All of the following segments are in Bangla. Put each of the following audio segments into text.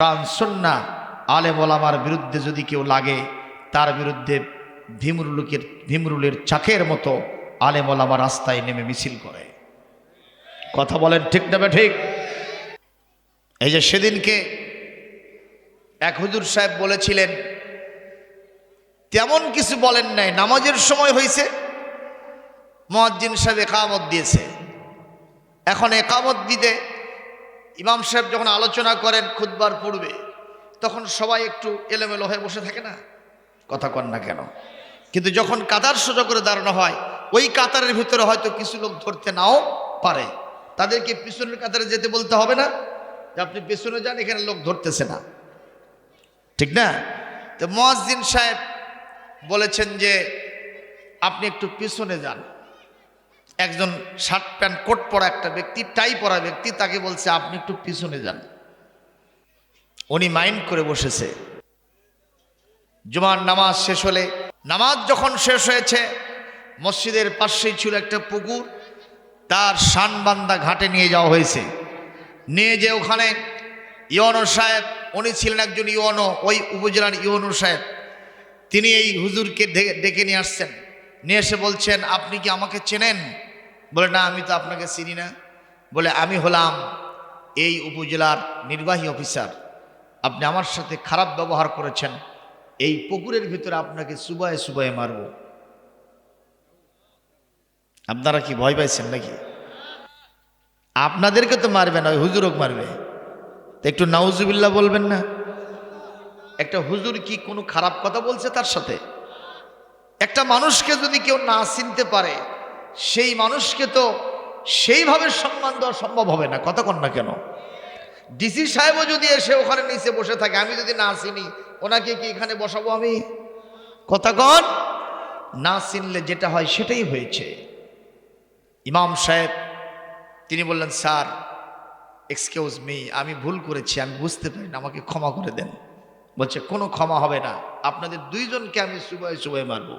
কোরআন সন্না আলে বলামার বিরুদ্ধে যদি কেউ লাগে, তার বিরুদ্ধে ভীমরুলুকের, ভীমরুলের চাকের মতো আলে বলামা রাস্তায় নেমে মিছিল করে। কথা বলেন ঠিক না ঠিক? এই যে সেদিনকে এক হুজুর সাহেব বলেছিলেন, তেমন কিছু বলেন নাই, নামাজের সময় হয়েছে মহাজ্জিন সাহেব একামত দিয়েছে। এখন একামত দিতে ইমাম সাহেব যখন আলোচনা করেন খুদবার পূর্বে, তখন সবাই একটু এলোমেলো হয়ে বসে থাকে না? কথা কন না কেন? কিন্তু যখন কাতার সোজা করে দাঁড়ানো হয়, ওই কাতারের ভিতরে হয়তো কিছু লোক ধরতে নাও পারে। তাদেরকে পিছনের কাতারে যেতে বলতে হবে না? যে আপনি পিছনে যান, এখানে লোক ধরতেছে না। ঠিক না? তো মহাজিন সাহেব বলেছেন যে, আপনি একটু পিছনে যান। একজন শার্ট প্যান্ট কোট পরা একটা ব্যক্তি, টাই পরা ব্যক্তি, তাকে বলছে, আপনি একটু পিছনে যান। উনি মাইন্ড করে বসেছে। জুমার নামাজ শেষ হলে, নামাজ যখন শেষ হয়েছে, মসজিদের পাশেই ছিল একটা পুকুর, তার শানবান্দা ঘাটে নিয়ে যাওয়া হয়েছে। নিয়ে যে ওখানে ইয়নো সাহেব, উনি ছিলেন একজন ইয়নো ওই উপজেলার ইয়নো সাহেব। তিনি এই হুজুরকে ডেকে নিয়ে আসছেন। নিয়ে এসে বলছেন, আপনি কি আমাকে চেনেন? বলে, না, আমি তো আপনাকে চিনি না। বলে, আমি হলাম এই উপজেলার নির্বাহী অফিসার। আপনি আমার সাথে খারাপ ব্যবহার করেছেন। এই পুকুরের ভিতরে আপনাকে সুবায়ে সুবায়ে মারব। আপনারা কি ভয় পাইছেন নাকি? আপনাদেরকে তো মারবে না, ওই হুজুরক মারবে। তো একটু নাউজুবিল্লাহ বলবেন না? একটা হুজুর কি কোনো খারাপ কথা বলছে তার সাথে? একটা মানুষকে যদি কেউ না চিনতে পারে সেই মানুষকে তো সেইভাবে সম্মান দেওয়া সম্ভব হবে না কতক্ষণ না কেন? ডিসি সাহেবও যদি এসে ওখানে নিচে বসে থাকে, আমি যদি না চিনি, ওনাকে কি এখানে বসাবো আমি? কতক্ষণ না চিনলে যেটা হয় সেটাই হয়েছে। ইমাম সাহেব, তিনি বললেন, স্যার এক্সকিউজ মি আমি ভুল করেছি, আমি বুঝতে পারি না আমাকে ক্ষমা করে দেন। বলছে, কোনো ক্ষমা হবে না, আপনাদের দুইজনকে আমি সুবাই সুবাই মারব।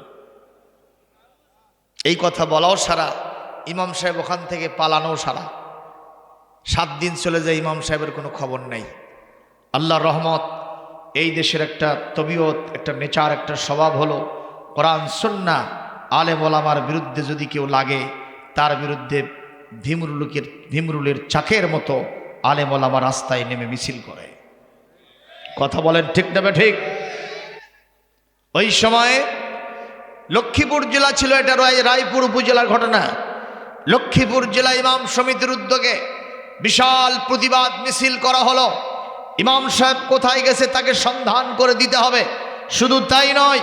এই কথা বলাও সারা। ইমাম সাহেব ওখান থেকে পালানোও সারা। সাত দিন চলে যায় ইমাম সাহেবের কোনো খবর নেই। আল্লাহ রহমত, এই দেশের একটা তবিয়ত, একটা নেচার, একটা স্বভাব হলো, কোরআন, সন্না, আলেম ওলামার বিরুদ্ধে যদি কেউ লাগে, তার বিরুদ্ধে ভীমরুলুকের, ভীমরুলের চাকের মতো আলেম ওলামা রাস্তায় নেমে মিছিল করে। কথা বলেন ঠিক না ঠিক? ওই সময়ে লক্ষ্মীপুর জেলা ছিল এটা রায়- রায়পুর উপজেলার ঘটনা। লক্ষ্মীপুর জেলা ইমাম সমিতির উদ্যোগে বিশাল প্রতিবাদ মিছিল করা হলো। ইমাম সাহেব কোথায় গেছে তাকে সন্ধান করে দিতে হবে। শুধু তাই নয়,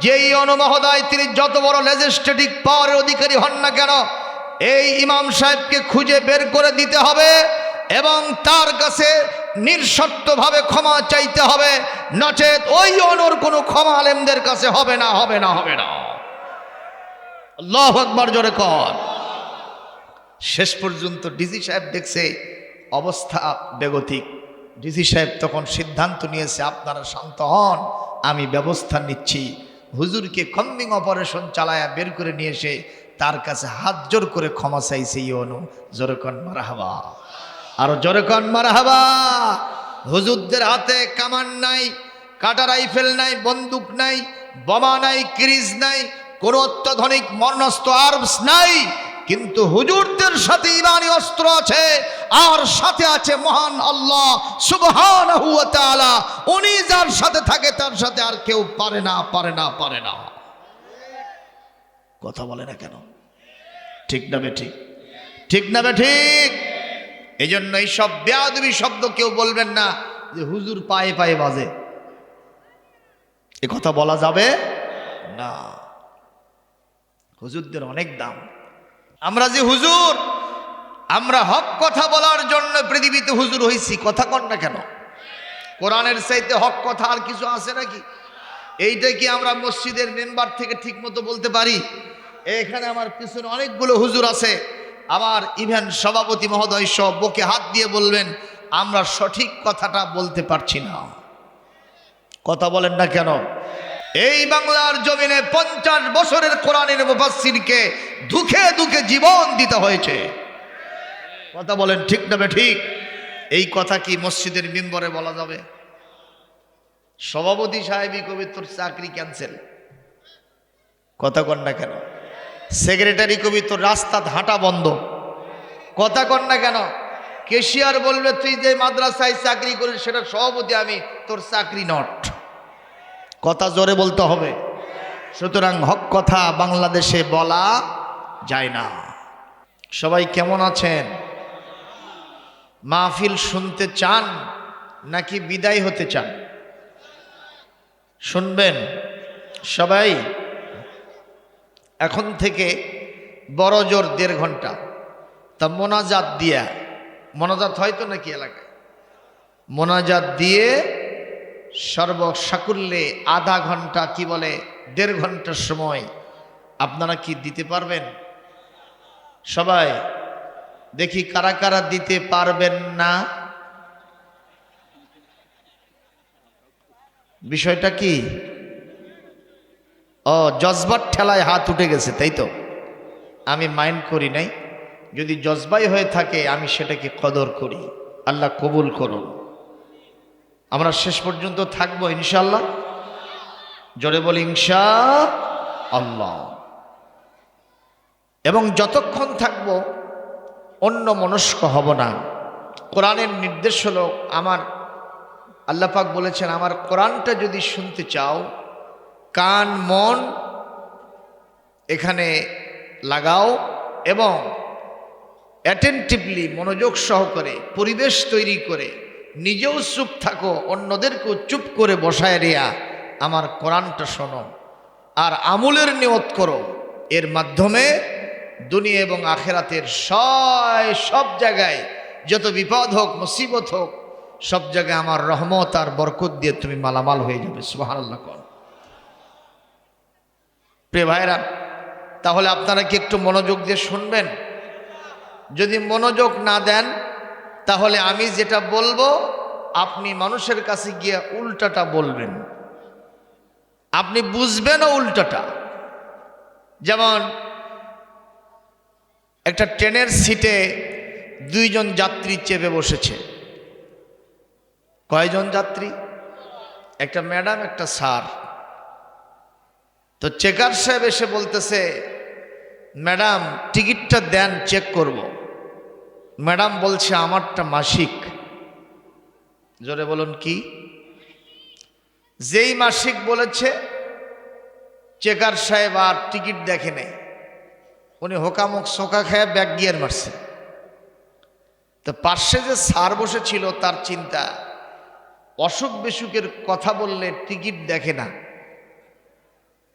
যেই অনুমহোদয় তিনি যত বড় লেজিস্ট্রেটিভ পাওয়ারের অধিকারী হন না কেন, এই ইমাম সাহেবকে খুঁজে বের করে দিতে হবে। এবং তার কাছে নিঃশর্তভাবে ক্ষমা চাইতে হবে। নচেত ওই অনুর কোনো ক্ষমা আলেমদের কাছে হবে না হবে না হবে না। আল্লাহ জোরে কর। শেষ পর্যন্ত ডিসি সাহেব দেখছে অবস্থা বেগতিক। ডিসি সাহেব তখন সিদ্ধান্ত নিয়েছে, আপনারা শান্ত হন, আমি ব্যবস্থা নিচ্ছি। হুজুরকে কম্বিং অপারেশন চালায়া বের করে নিয়ে এসে তার কাছে হাত জোর করে ক্ষমা চাইছে ইয়নু জোরকন মারাহাবা। আরও জোরকন মারাহাবা। হুজুরদের হাতে কামান নাই, কাটা রাইফেল নাই, বন্দুক নাই, বোমা নাই, ক্রিজ নাই, কোন অত্যাধুনিক মরণস্ত্র আর্মস নাই, কিন্তু হুজুরদের সাথে ইমানি অস্ত্র আছে, আর সাথে আছে মহান আল্লাহ তাআলা। উনি যার সাথে থাকে, তার সাথে আর কেউ পারে না পারে না পারে না। কথা বলে না কেন? ঠিক না বে ঠিক? ঠিক না বে ঠিক? এই জন্য এইসব বেয়াদবি শব্দ কেউ বলবেন না যে হুজুর পায়ে পায়ে বাজে। এ কথা বলা যাবে? না। হুজুরদের অনেক দাম। আমরা যে হুজুর, আমরা হক কথা বলার জন্য পৃথিবীতে হুজুর হইছি, কথা কর না কেন? কোরআনের চাইতে হক কথা আর কিছু আছে নাকি? এইটা কি আমরা মসজিদের মেম্বার থেকে ঠিক মতো বলতে পারি? এখানে আমার পিছনে অনেকগুলো হুজুর আছে। আমার ইভেন সভাপতি মহোদয় সব বুকে হাত দিয়ে বলবেন, আমরা সঠিক কথাটা বলতে পারছি না। কথা বলেন না কেন? এই বাংলার জমিনে পঞ্চাশ বছরের কোরআনের মুফাসসিরকে দুঃখে দুঃখে জীবন দিতে হয়েছে। কথা বলেন ঠিক না ঠিক এই কথা কি মসজিদের মেম্বরে বলা যাবে? সভাপতি সাহেবই কবি তোর চাকরি ক্যান্সেল কথা কন না কেন? সেক্রেটারি কবি, তোর রাস্তা হাঁটা বন্ধ। কথা কর না কেন? কেশিয়ার বলবে, তুই যে মাদ্রাসায় চাকরি করিস, সেটা সভাপতি আমি, তোর চাকরি নট কথা জোরে বলতে হবে। সুতরাং হক কথা বাংলাদেশে বলা যায় না। সবাই কেমন আছেন? মাহফিল শুনতে চান নাকি বিদায় হতে চান? শুনবেন। সবাই এখন থেকে বড় জোর দেড় ঘণ্টা। তা মোনাজাত দিয়া, মোনাজাত হয়তো নাকি এলাকায়? মোনাজাত দিয়ে সর্বসাকুল্যে আধা ঘণ্টা কি বলে, দেড় ঘণ্টার সময় আপনারা কি দিতে পারবেন? সবাই, দেখি কারা কারা দিতে পারবেন না। বিষয়টা কি? ও জজবার ঠেলায় হাত উঠে গেছে, তাই তো? আমি মাইন্ড করি নাই। যদি জজবাই হয়ে থাকে, আমি সেটাকে কদর করি। আল্লাহ কবুল করুন। আমরা শেষ পর্যন্ত থাকব ইনশাল্লাহ জোরে বলি, ইনশা আল্লাহ। এবং যতক্ষণ থাকব, অন্য মনস্ক হব না। কোরআনের নির্দেশ হলো, আমার আল্লাপাক বলেছেন, আমার কোরআনটা যদি শুনতে চাও কান, মন এখানে লাগাও এবং অ্যাটেন্টিভলি মনোযোগ সহকারে পরিবেশ তৈরি করে নিজেও চুপ থাকো, অন্যদেরকেও চুপ করে বসায় রেয়া আমার কোরআনটা শোনো আর আমুলের নিয়ত করো। এর মাধ্যমে দুনিয়া এবং আখেরাতের সয়, সব জায়গায় যত বিপদ হোক, মুসিবত হোক, সব জায়গায় আমার রহমত আর বরকত দিয়ে তুমি মালামাল হয়ে যাবে। সুবহানাল্লাহ কর। প্রিয় ভাইরা, তাহলে আপনারা কি একটু মনোযোগ দিয়ে শুনবেন? যদি মনোযোগ না দেন, তাহলে আমি যেটা বলব, আপনি মানুষের কাছে গিয়ে উল্টাটা বলবেন। আপনি বুঝবেনও উল্টাটা। যেমন, একটা ট্রেনের সিটে দুইজন যাত্রী চেপে বসেছে। কয়জন যাত্রী? একটা ম্যাডাম, একটা স্যার। তো চেকার সাহেব এসে বলতেছে, ম্যাডাম, টিকিটটা দেন চেক করব। ম্যাডাম বলছে, আমারটা মাসিক। জোরে বলুন, কি? যেই মাসিক বলেছে চেকার সাহেব আর টিকিট দেখে নেই। উনি হোকামুখ সোকা খেয়ে ব্যাগ গিয়ার মারছে। তো পার্শ্বে যে সার বসেছিল, তার চিন্তা অসুখ বিসুখের কথা বললে টিকিট দেখে না।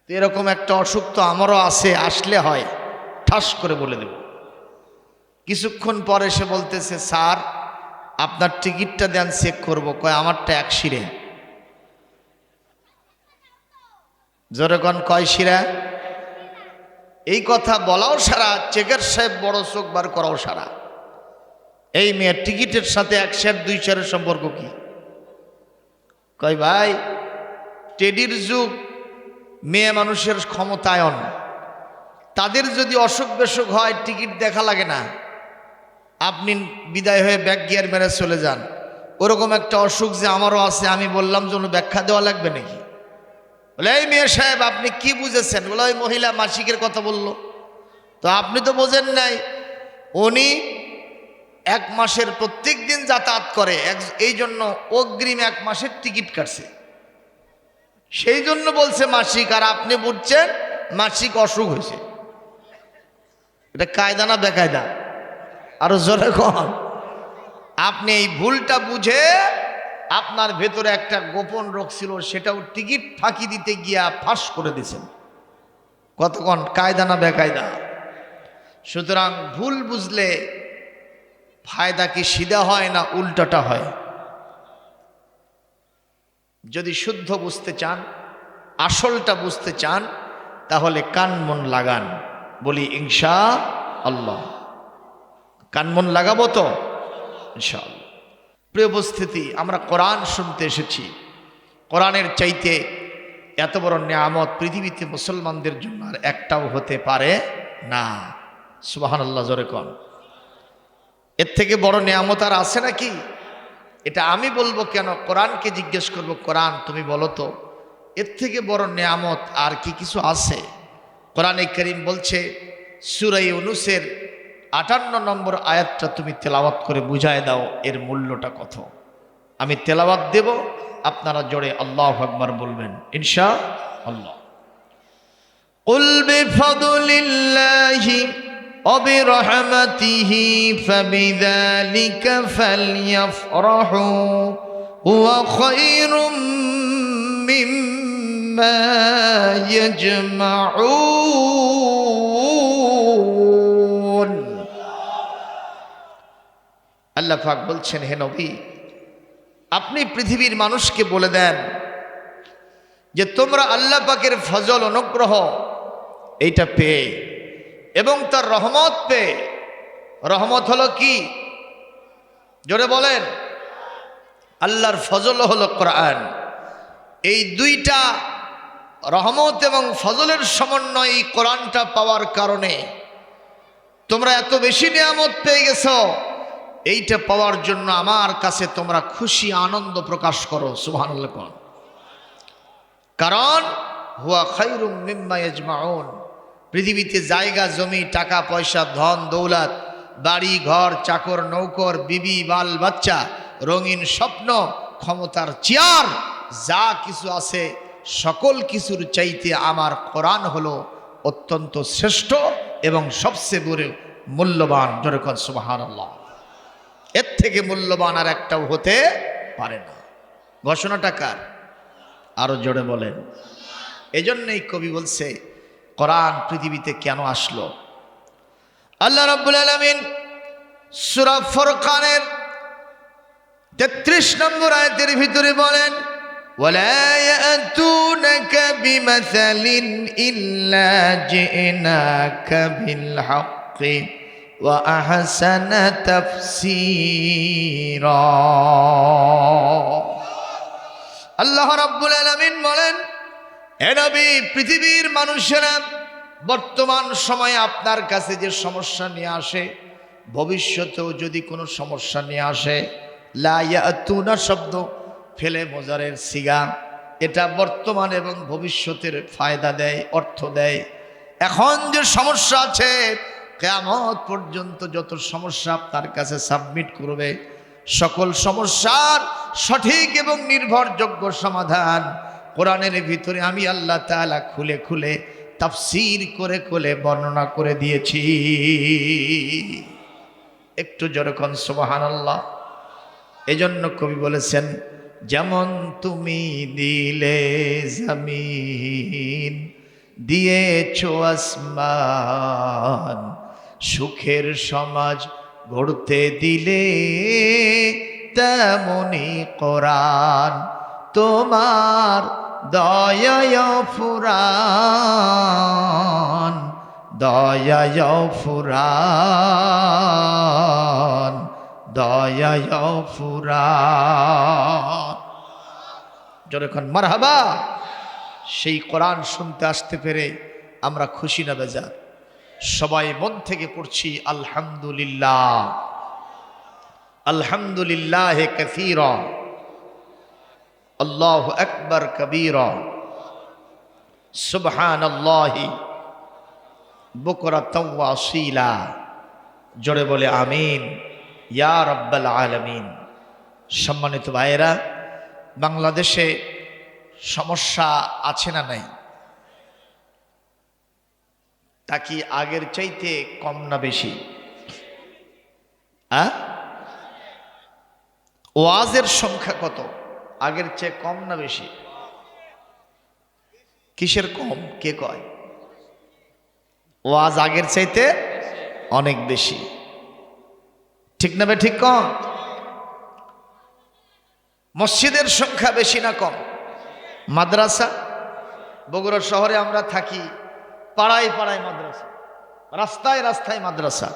তো এরকম একটা অসুখ তো আমারও আছে, আসলে হয়। ঠাস করে বলে দেব। কিছুক্ষণ পরে সে বলতেছে, স্যার, আপনার টিকিটটা দেন, চেক করব। কয়, আমারটা এক শিরে। জোরে কন, কয় শিরা? এই কথা বলাও সারা, চেকের সাহেব বড় চোখ বার করাও সারা। এই মেয়ের টিকিটের সাথে এক শেয়ার দুই শেয়ারের সম্পর্ক কি? কয়, ভাই, টেডির যুগ মেয়ে মানুষের ক্ষমতায়ন। তাদের যদি অসুখ বেসুখ হয়, টিকিট দেখা লাগে না। আপনি বিদায় হয়ে ব্যাগ গিয়ার মেরে চলে যান। ওরকম একটা অসুখ যে আমারও আছে, আমি বললাম যে ব্যাখ্যা দেওয়া লাগবে নাকি? বলে, এই মেয়ে সাহেব, আপনি কি বুঝেছেন? বলে, ওই মহিলা মাসিকের কথা বলল। তো আপনি তো বোঝেন নাই। উনি এক মাসের প্রত্যেক দিন যাতায়াত করে, এক, এই জন্য অগ্রিম এক মাসের টিকিট কাটছে। সেই জন্য বলছে মাসিক, আর আপনি বুঝছেন মাসিক অসুখ হয়েছে। এটা কায়দা না বেকায়দা? আরও জোরে কন। আপনি এই ভুলটা বুঝে আপনার ভেতরে একটা গোপন রোগ ছিল, সেটাও টিকিট ফাঁকি দিতে গিয়া ফাঁস করে দিয়েছেন। কতক্ষণ কায়দা না বেকায়দা? সুতরাং ভুল বুঝলে ফায়দা কি সিধা হয় না উল্টাটা হয়? যদি শুদ্ধ বুঝতে চান, আসলটা বুঝতে চান, তাহলে কান মন লাগান। বলি, ইনশা আল্লাহ। কান মন লাগাবো তো? ইনশাআল্লাহ প্রিয় উপস্থিতি, আমরা কোরআন শুনতে এসেছি। কোরআনের চাইতে এত বড় নিয়ামত পৃথিবীতে মুসলমানদের জন্য আর একটাও হতে পারে না। সুবাহান আল্লাহ জোরে কন। এর থেকে বড় নিয়ামত আর আছে নাকি? এটা আমি বলবো কেন কোরআনকে জিজ্ঞেস করব কোরআন তুমি বলো তো এর থেকে বড় নিয়ামত আর কি কিছু আছে কোরআনে করিম বলছে সুরাই অনুসের আটান্ন নম্বর আয়াতটা তুমি তেলাওয়াত করে বুঝায় দাও এর মূল্যটা কত আমি তেলাওয়াত দেব আপনারা জোরে আল্লাহ আকবার বলবেন ইনশা আল্লাহ قل بفضل الله وبرحمته فبذلك فليفرحوا هو خير مما يجمعون আল্লাহ পাক বলছেন হে নবী আপনি পৃথিবীর মানুষকে বলে দেন যে তোমরা আল্লাহ পাকের ফজল অনুগ্রহ এইটা পেয়ে এবং তার রহমত পেয়ে রহমত হলো কি? জোরে বলেন। আল্লাহর ফজল হলো কোরআন। এই দুইটা রহমত এবং ফজলের সমন্বয় কোরআনটা পাওয়ার কারণে তোমরা এত বেশি নিয়ামত পেয়ে গেছ, এইটা পাওয়ার জন্য আমার কাছে তোমরা খুশি, আনন্দ প্রকাশ করো কোন। কারণ, হুয়া খাইরুম মিম্মা ইয়াজমাউন। পৃথিবীতে জায়গা, জমি, টাকা, পয়সা, ধন, দৌলত, বাড়ি, ঘর, চাকর, নৌকর, বিবি, বাল, বাচ্চা, রঙিন স্বপ্ন, ক্ষমতার চেয়ার, যা কিছু আছে, সকল কিছুর চাইতে আমার কোরআন হলো অত্যন্ত শ্রেষ্ঠ এবং সবচেয়ে বড় মূল্যবান। যেরকম সুবাহান এর থেকে মূল্যবান আর একটাও হতে পারে না। ঘোষণাটা কার? আরও জোরে বলেন। এজন্যই কবি বলছে কোরআন পৃথিবীতে কেন আসলো আল্লাহ রাব্বুল আলামিন সূরা ফুরকানের 33 নম্বর আয়াতের ভিতরে বলেন ولا يأتونك بمثل إلا جئناك بالحق وأحسن تفسيرا আল্লাহ রাব্বুল আলামিন বলেন হে নবী, পৃথিবীর মানুষেরা বর্তমান সময়ে আপনার কাছে যে সমস্যা নিয়ে আসে, ভবিষ্যতেও যদি কোনো সমস্যা নিয়ে আসে, লা ইয়াতুনা শব্দ, ফেলে মোজারের সিগা, এটা বর্তমান এবং ভবিষ্যতের ফায়দা দেয়, অর্থ দেয়। এখন যে সমস্যা আছে, কেয়ামত পর্যন্ত যত সমস্যা আপনার কাছে সাবমিট করবে, সকল সমস্যার সঠিক এবং নির্ভরযোগ্য সমাধান কোরআনের ভিতরে আমি আল্লাহ তাআলা খুলে খুলে তাফসীর করে করে বর্ণনা করে দিয়েছি। একটু যেরকম সোবাহান আল্লাহ এজন্য কবি বলেছেন, যেমন তুমি দিলে জমিন, দিয়েছ আসমান, সুখের সমাজ গড়তে দিলে তেমনি কোরআন তোমার দয়ায় ফুরান দয়ায় ফুরান দয়ায় ফুরান। যখন মারহাবা। সেই কোরআন শুনতে আসতে পেরে আমরা খুশি না বেজার। সবাই মন থেকে পড়ছি, আলহামদুলিল্লাহ। আলহামদুলিল্লাহ কফির আল্লাহ আকবর কবির। সুবহান আল্লাহি বুকরা তওয়াসিলা। জোরে বলে আমিন। ইয়া রব্বাল আলামিন। সম্মানিত ভাইয়েরা, বাংলাদেশে সমস্যা আছে না নাই? তা কি আগের চাইতে কম না বেশি? ওয়াজের সংখ্যা কত? আগের চেয়ে কম না বেশি? কিসের কম? কে কয়? ওয়াজ আগের চাইতে অনেক বেশি। ঠিক না ঠিক কম? মসজিদের সংখ্যা বেশি না কম? মাদ্রাসা? বগুড়া শহরে আমরা থাকি পাড়ায় পাড়ায় মাদ্রাসা, রাস্তায় রাস্তায় মাদ্রাসা।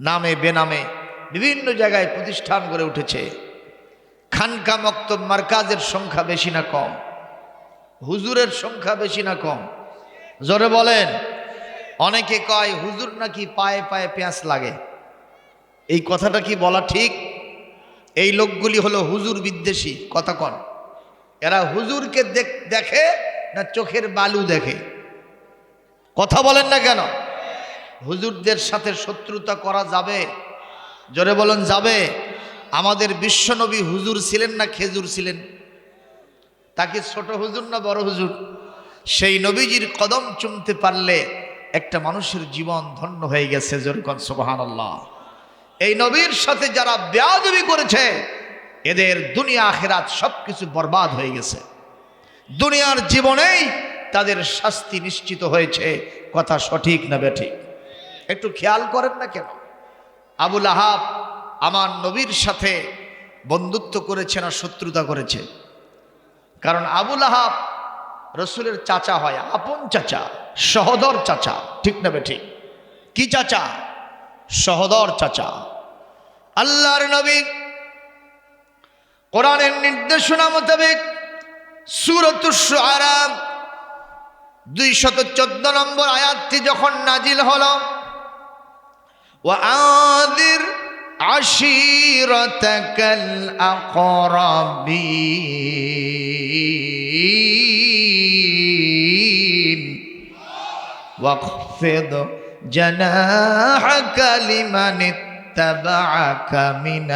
নামে, বেনামে বিভিন্ন জায়গায় প্রতিষ্ঠান গড়ে উঠেছে। খানকা মক্তব মার্কাজের সংখ্যা বেশি না কম? হুজুরের সংখ্যা বেশি না কম? জোরে বলেন। অনেকে কয়, হুজুর নাকি পায়ে পায়ে পেঁয়াজ লাগে? এই কথাটা কি বলা ঠিক? এই লোকগুলি হলো হুজুর বিদ্বেষী, কথা কন। এরা হুজুরকে দেখ- দেখে না চোখের বালু দেখে? কথা বলেন না কেন? হুজুরদের সাথে শত্রুতা করা যাবে? জোরে বলেন, যাবে? আমাদের বিশ্বনবী হুজুর ছিলেন না খেজুর ছিলেন? তাকে ছোট হুজুর না বড় হুজুর? সেই নবীজির কদম চুমতে পারলে একটা মানুষের জীবন ধন্য হয়ে গেছে জোরকন আল্লাহ এই নবীর সাথে যারা বেয়াদবি করেছে, এদের দুনিয়া আখেরাত সব কিছু বরবাদ হয়ে গেছে। দুনিয়ার জীবনেই তাদের শাস্তি নিশ্চিত হয়েছে। কথা সঠিক না বেঠিক? একটু খেয়াল করেন না কেন? আবুল আহাব আমার নবীর সাথে বন্ধুত্ব করেছে না শত্রুতা করেছে? কারণ আবুল আহাব রসুলের চাচা হয়, আপন চাচা, সহদর চাচা, ঠিক না ঠিক? কি চাচা? সহদর চাচা। আল্লাহর নবী কোরআনের নির্দেশনা মোতাবেক সুরতুস্ব আরাম দুই শত চোদ্দ নম্বর আয়াতটি যখন নাজিল হল ও আদির عشيرتك الأقربين واخفض جناحك لمن اتبعك من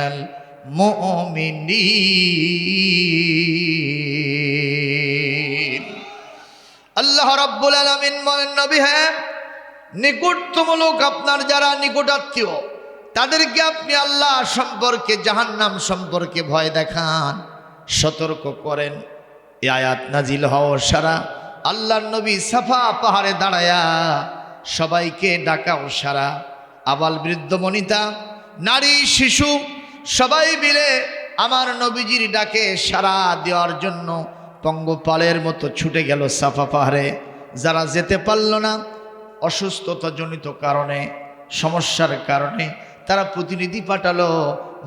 المؤمنين আল্লাহ রাব্বুল আলামিন বলেন নবী হ্যাঁ নিকটতমূলক আপনার যারা নিকটাত্মীয় তাদেরকে আপনি আল্লাহ সম্পর্কে, জাহান্নাম সম্পর্কে ভয় দেখান, সতর্ক করেন। এ আয়াত নাজিল হওয়া সারা। আল্লাহর নবী সাফা পাহাড়ে দাঁড়ায়া সবাইকে ডাকাও সারা। আবাল বৃদ্ধ বনিতা, নারী, শিশু, সবাই মিলে আমার নবীজির ডাকে সারা দেওয়ার জন্য পঙ্গপালের মতো ছুটে গেল সাফা পাহাড়ে। যারা যেতে পারল না, অসুস্থতাজনিত কারণে, সমস্যার কারণে তারা প্রতিনিধি পাঠালো,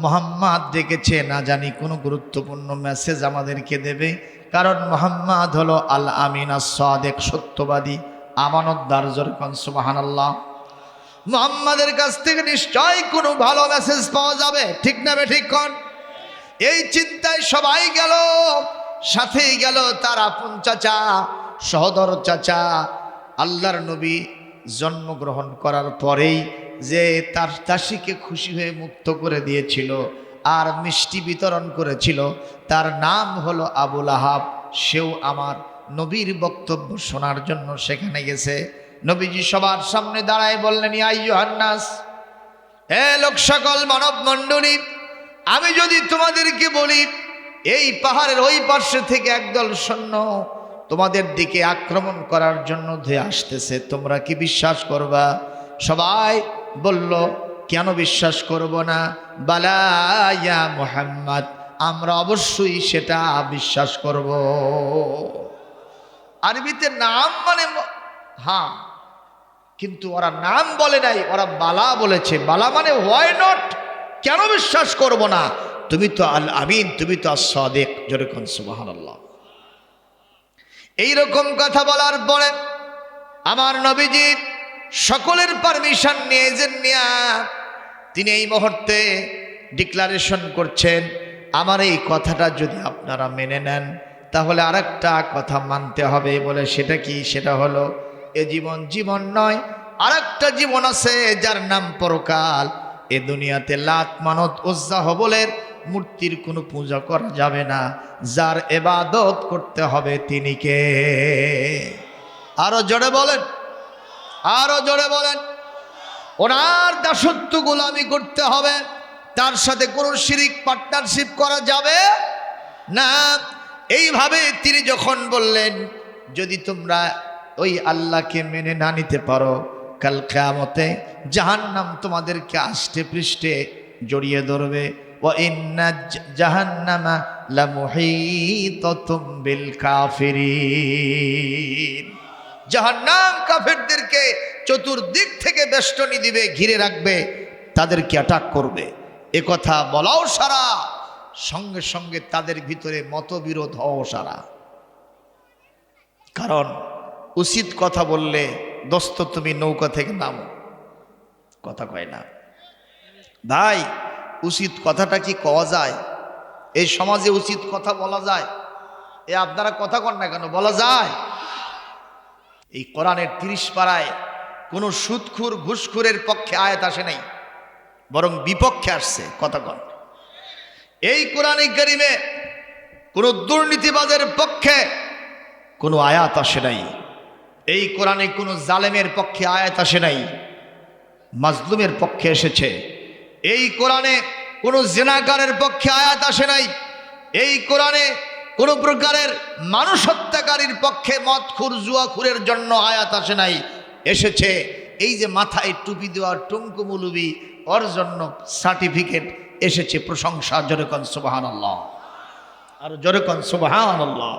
মোহাম্মদ ডেকেছে, না জানি কোনো গুরুত্বপূর্ণ মেসেজ আমাদেরকে দেবে। কারণ মোহাম্মদ হলো আল আমিনা সাদেক সত্যবাদী, আমানতদার জরকন সুবাহান আল্লাহ মোহাম্মদের কাছ থেকে নিশ্চয়ই কোনো ভালো মেসেজ পাওয়া যাবে, ঠিক না ঠিক কন? এই চিন্তায় সবাই গেল, সাথেই গেল তার আপন চাচা, সহদর চাচা, আল্লাহর নবী জন্মগ্রহণ করার পরেই যে তার দাসীকে খুশি হয়ে মুক্ত করে দিয়েছিল আর মিষ্টি বিতরণ করেছিল, তার নাম হলো আবুল আহাব সেও আমার নবীর বক্তব্য শোনার জন্য সেখানে গেছে। নবীজি সবার সামনে দাঁড়ায় বললেন ইয়ান্নাস হে লোক সকল মানব মণ্ডলী, আমি যদি তোমাদেরকে বলি, এই পাহাড়ের ওই পার্শ্বে থেকে একদল সৈন্য তোমাদের দিকে আক্রমণ করার জন্য ধুয়ে আসতেছে, তোমরা কি বিশ্বাস করবা? সবাই বলল, কেন বিশ্বাস করব না? বালায়া মোহাম্মদ, আমরা অবশ্যই সেটা বিশ্বাস করব। আরবিতে নাম মানে হ্যাঁ কিন্তু ওরা নাম বলে নাই, ওরা বালা বলেছে। বালা মানে হোয়াই নট কেন বিশ্বাস করব না? তুমি তো আল আমিন, তুমি তো সাদেক যেরকম সুবাহান আল্লাহ এইরকম কথা বলার পরে আমার নবীজি সকলের পারমিশন নিয়ে, যে নিয়া, তিনি এই মুহূর্তে ডিক্লারেশন করছেন, আমার এই কথাটা যদি আপনারা মেনে নেন, তাহলে আরেকটা কথা মানতে হবে। বলে, সেটা কি? সেটা হলো, এ জীবন জীবন নয়, আরেকটা জীবন আছে যার নাম পরকাল। এ দুনিয়াতে লাত, মানত, উজ্জা, হবলের মূর্তির কোনো পূজা করা যাবে না। যার এবাদত করতে হবে তিনি কে? আরও জোরে বলেন। আরও জোরে বলেন। ওনার দাসত্ব গোলামি করতে হবে। তার সাথে কোনো শিরিক পার্টনারশিপ করা যাবে না। এইভাবে তিনি যখন বললেন, যদি তোমরা ওই আল্লাহকে মেনে না নিতে পারো, কাল কেয়ামতে জাহান্নাম তোমাদেরকে আষ্টে পৃষ্ঠে জড়িয়ে ধরবে। ও ইন্না জাহান্নামা লামুহিতাতুম বিল কাফিরিন। জাহান্নাম কাফেরদেরকে চতুর্দিক থেকে বেষ্টনী দিবে, ঘিরে রাখবে, তাদেরকে অ্যাটাক করবে। এ কথা বলাও সারা, সঙ্গে সঙ্গে তাদের ভিতরে মতবিরোধ হও সারা। কারণ উচিত কথা বললে, দোস্ত তুমি নৌকা থেকে নামো। কথা কয় না। ভাই, উচিত কথাটা কি কওয়া যায়? এই সমাজে উচিত কথা বলা যায়? এ আপনারা কথা কন না কেন? বলা যায়। এই কোরআনের তিরিশ পাড়ায় কোনো সুদখুর ঘুষখুরের পক্ষে আয়াত আসে নাই, বরং বিপক্ষে আসছে কন এই কোরআনে গরিমে কোনো দুর্নীতিবাজের পক্ষে কোনো আয়াত আসে নাই, এই কোরআনে কোনো জালেমের পক্ষে আয়াত আসে নাই, মাজলুমের পক্ষে এসেছে, এই কোরআনে কোনো জেনাকারের পক্ষে আয়াত আসে নাই, এই কোরআনে কোনো প্রকারের মানুষ হত্যাকারীর পক্ষে মদখুর জুয়াখুরের জন্য আয়াত আসে নাই। এসেছে এই যে মাথায় টুপি দেওয়ার টুঙ্কু মুলুবি, ওর জন্য সার্টিফিকেট এসেছে প্রশংসা জোরেকন সুবাহান আল্লাহ আর জোরেকন সুবাহান আল্লাহ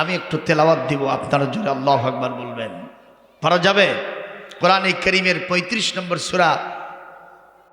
আমি একটু তেলাওয়াত দিব, আপনারা জোরে আল্লাহ একবার বলবেন। পারা যাবে? কোরআন করিমের পঁয়ত্রিশ নম্বর সুরা